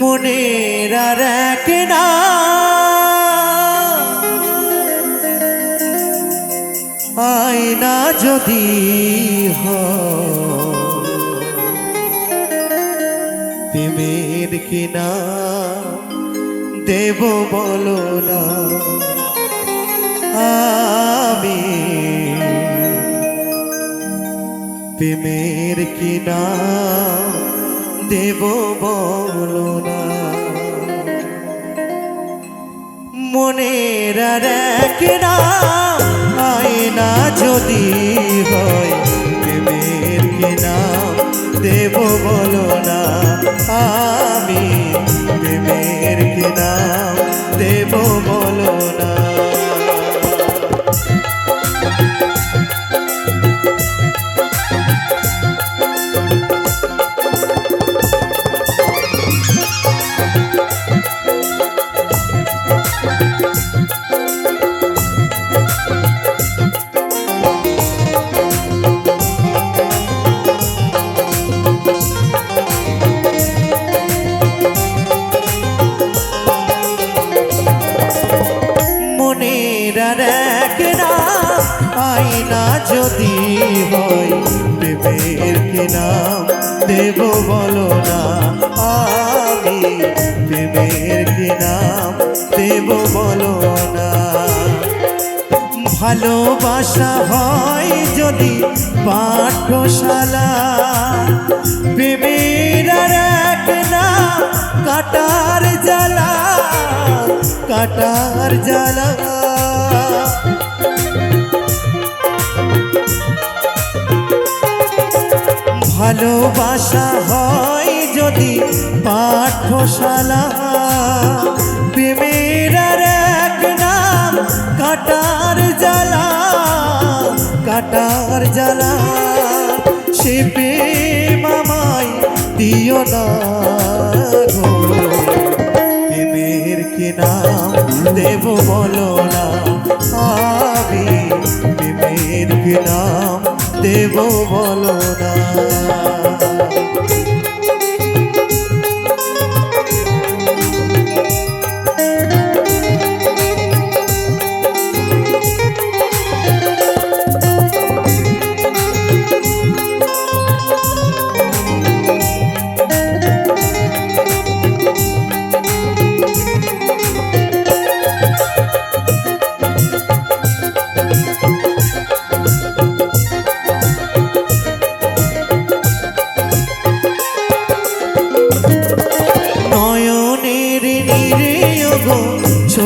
মনের আর এক না। আয়না যদি প্রেমের কিনা দেব বলো না। আমি প্রেমের কিনা দেব বলো না। মনের আর না, আয়না যদি হয়, প্রেমের কিনা দেব বলো না। আমি প্রেমের কিনা দেব বলো না। যদি হয় প্রেমের কি নাম দেব বলো না। আমি প্রেমের কি নাম দেব বলো না। ভালোবাসা হয় যদি পাঠশালা প্রেমের এক না কাটার জ্বালা কাটার জ্বালা। ভালোবাসা হয় যদি পাঠশালা, প্রেমের এক নাম, কাটার জ্বালা কাটার জ্বালা। প্রেম আমায় দিও না। নাম দেব বলো না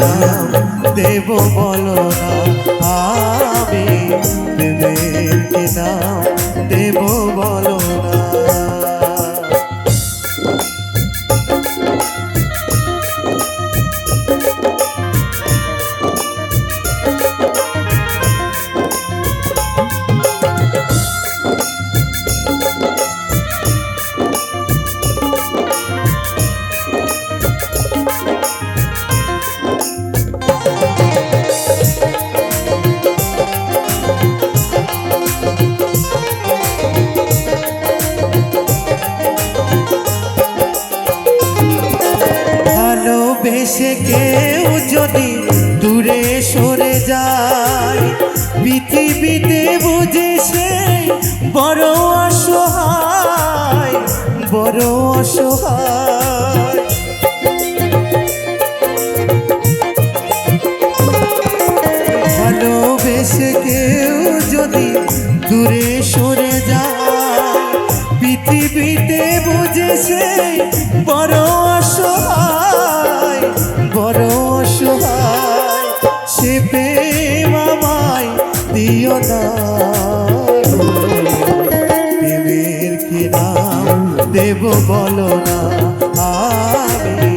নাম দেব বলো না আমি নাম দেব বলো ভালোবেসে কেউ যদি দূরে সরে যায় পৃথিবীতে বুঝেছে বড় অসহায় বড় অসহায়, সে প্রেম আমায় দিও না। দেবের কি নাম দেব বলো না, আমি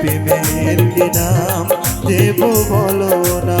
প্রেমের কি নাম দেব বলো না।